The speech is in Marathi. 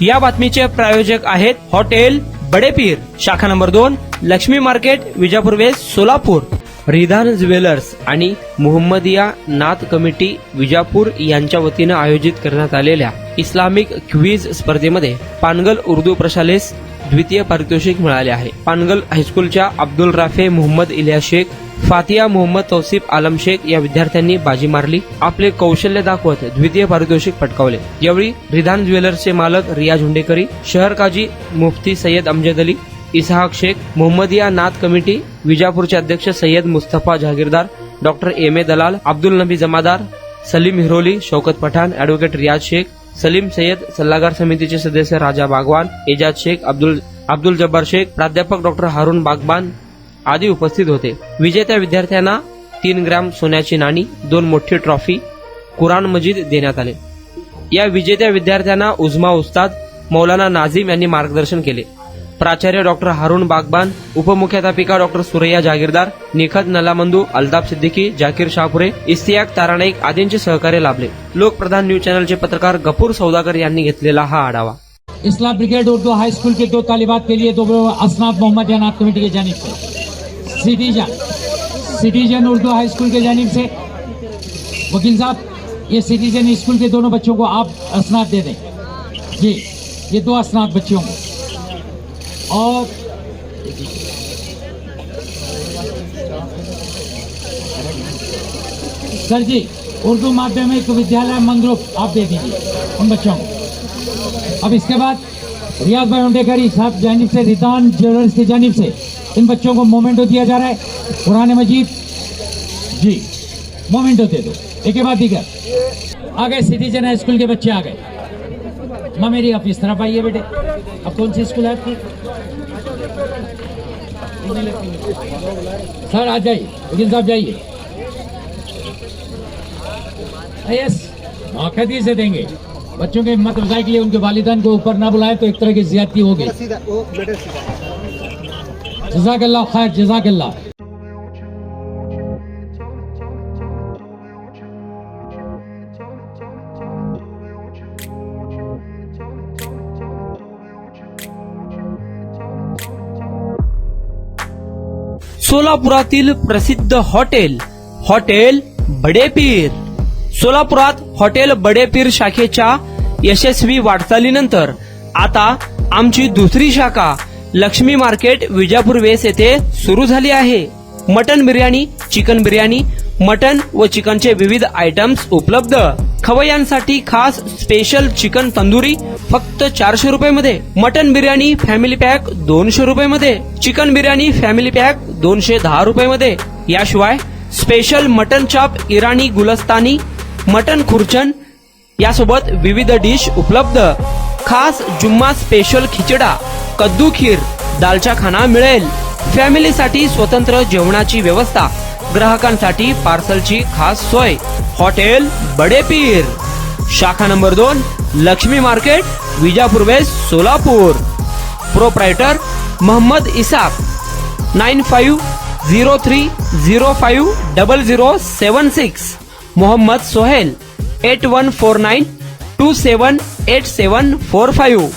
या बातमीचे प्रायोजक आहेत हॉटेल बडेपीर शाखा नंबर दोन Laxmi market Vijapur west Solapur. Ridhan jewellers आणि मुहम्मदिया नाथ कमिटी विजापूर यांच्या वतीनं आयोजित करण्यात आलेल्या इस्लामिक क्विज स्पर्धेमध्ये पानगल उर्दू प्रशालेस द्वितीय पारितोषिक मिळाले आहे. पानगल हायस्कूलच्या अब्दुल राफे मोहम्मद इलिया शेख फातिया मोहम्मद तौसिफ आलम शेख या विद्यार्थ्यांनी बाजी मारली. आपले कौशल्य दाखवत द्वितीय पारितोषिक पटकावले. यावेळी रिधान ज्वेलर्सचे मालक रिया झुंडेकरी शहर काजी मुफ्ती सय्यद अमजद अली इसहाक शेख मोहम्मदिया नाथ कमिटी विजापूरचे अध्यक्ष Syed Mustafa Jahagirdar doctor M A Dalal Abdul Nabi Jamadar Salim Hiroli Shaukat Pathan advocate Riyaz Shaikh Salim Syed सल्लागार समितीचे सदस्य राजा बागवान एजाज शेख अब्दुल अब्दुल जब्बार शेख प्राध्यापक डॉक्टर हारून बागबान आदी उपस्थित होते. विजेत्या विद्यार्थ्यांना तीन ग्रॅम सोन्याची नाणी दोन मोठी ट्रॉफी कुराण मजीद देण्यात आले. या विजेत्या विद्यार्थ्यांना उजमा उस्ताद मौलाना नाझीम यांनी मार्गदर्शन केले. प्राचार्य डॉक्टर हारून बागबान उपमुख्याध्यापिका डॉक्टर सुरैया जागीरदार निखत नलामंदू अल्ताफ सिद्दीकी जाकीर शाहपुरे इस्तियाक तारानाईक आदींचे सहकार्य लाभले. लोकप्रधान न्यूज चॅनलचे पत्रकार गफूर सौदागर यांनी घेतलेला हा आढावा. Islam brigade Urdu high school के दो तालिबात के लिए दो असनाफ मोहम्मद जनात कमेटी के जाने citizen citizen Urdu high school के जानिब से। वकील साहब, ये सिटीजन स्कूल के दोनों बच्चों को आप असनाद दे दें। जी, ये दो असनाद बच्चों को। और सर जी, उर्दू माध्यमिक विद्यालय मंगरूप, आप दे दीजिए उन बच्चों को। अब इसके बाद रियाज भाई उंडेकरी साहब जानिब से रितान ज्वेलर्स की जानिब से। इन बच्चों को मोमेंटो दिया जा रहा है। कुरान मजीद, जी, मोमेंटो दे दो। एक बाद दीगर आ गए सिटीजन हाई स्कूल के बच्चे आ गए। माँ मेरी आप इस तरफ़ आइए बेटे। अब कौन सी स्कूल है आपकी? सर, आ जाइए। वकील साहब, जाइए। यस। बाकायदगी से देंगे। बच्चों के हिम्मत अफजाई के लिए उनके वालिदान को ऊपर ना बुलाएँ तो एक तरह की ज्यादती होगी। जजाकल्ला खैर जजाकल्ला सोलापुरातील प्रसिद्ध हॉटेल हॉटेल बडेपीर. सोलापुरात हॉटेल बडेपीर शाखेच्या यशस्वी वाटचालीनंतर आता आमची दुसरी शाखा लक्ष्मी मार्केट विजापूर वेस येथे सुरू झाली आहे. Mutton biryani chicken biryani mutton व चिकनचे विविध आयटम्स उपलब्ध. खवयांसाठी खास स्पेशल चिकन तंदुरी फक्त चारशे रुपये मध्ये मटन बिर्याणी फॅमिली पॅक दोनशे रुपये मध्ये चिकन बिर्याणी फॅमिली पॅक दोनशे दहा रुपये मध्ये याशिवाय स्पेशल मटन चाप इराणी गुलस्तानी मटन खुर्चन यासोबत विविध डिश उपलब्ध. खास जुम्मा स्पेशल खिचडा कद्दू खीर दालचा खाना मिळेल. फॅमिलीसाठी स्वतंत्र जेवणाची व्यवस्था ग्राहकांसाठी पार्सलची खास सोय. हॉटेल बडेपीर. शाखा नंबर दोन Laxmi market Vijapur west Solapur. Proprietor Mohammad Isaq. Nine five zero three zero five double zero seven six. Mohammad Sohail eight one four nine two seven eight seven four five.